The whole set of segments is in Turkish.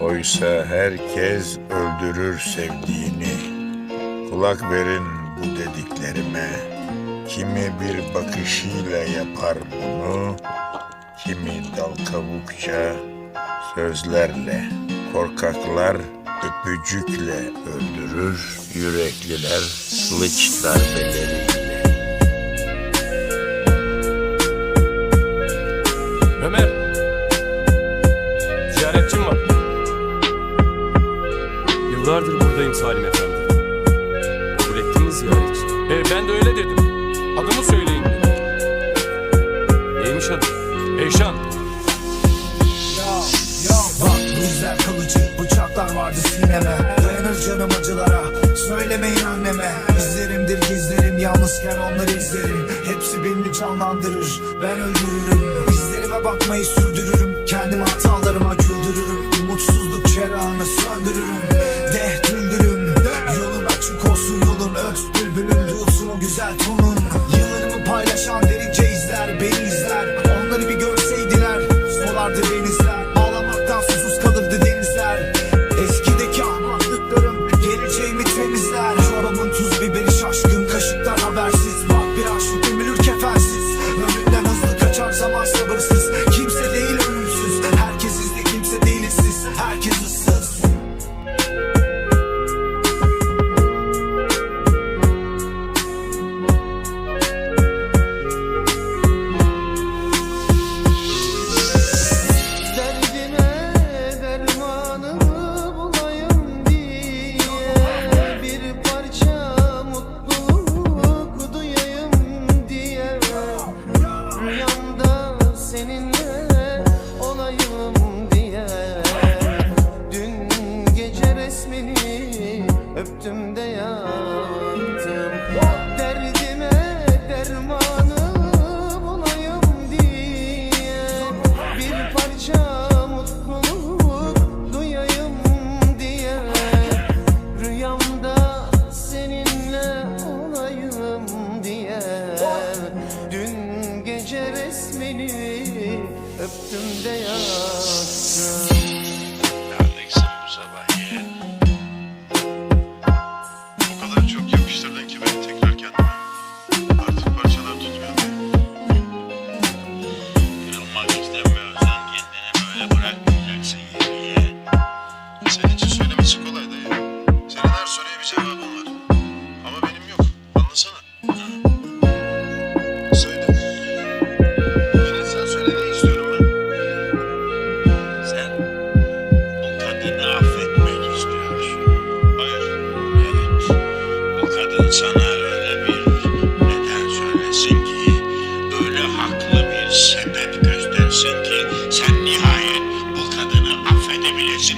Oysa herkes öldürür sevdiğini. Kulak verin bu dediklerime. Kimi bir bakışıyla yapar bunu, kimi dal kavukça sözlerle. Korkaklar öpücükle öldürür, yürekliler kılıç darbeleriyle. Ömer. Ziyaretçim var. Yıllardır buradayım Salim Efendi. Kabul ettin mi ziyaretçi? E, ben de öyle dedim. Adımı söyleyin dedim. Neymiş adı? Eyşan. Bak bu izler kalıcı bıçaklar vardı sineme Dayanır canım acılara söylemeyin anneme İzlerimdir gizlerim yalnızken onları izlerim Hepsi beni canlandırır ben öldürürüm İzlerime bakmayı sürdürürüm Kendimi hatalarıma güldürürüm resmini öptüm de yattım. Derdime dermanı bulayım diye Bir parça mutluluk duyayım diye. Rüyamda seninle olayım diye Dün gece resmini öptüm de yattım böyle bırakmayacaksın söylemesi kolay dayı. Senin her soruya bir cevabın var. Ama benim yok. Anlasana. Söyle. Beni sen söyle istiyorum ben? Sen o kadını affetmek istiyorsun. Hayır. Evet. O kadın sana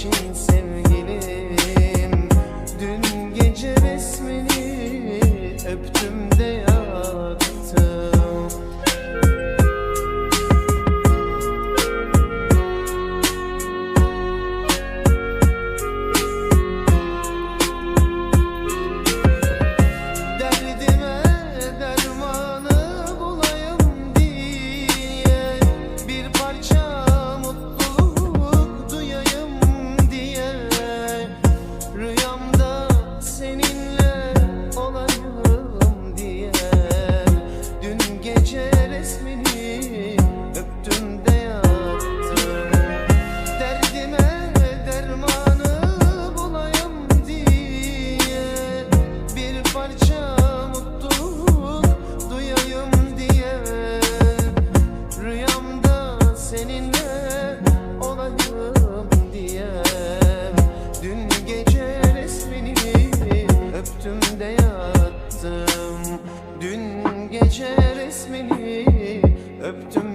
için sevgilim. Dün gece resmini öptüm de yattım içinde yattım. Dün gece resmini öptüm.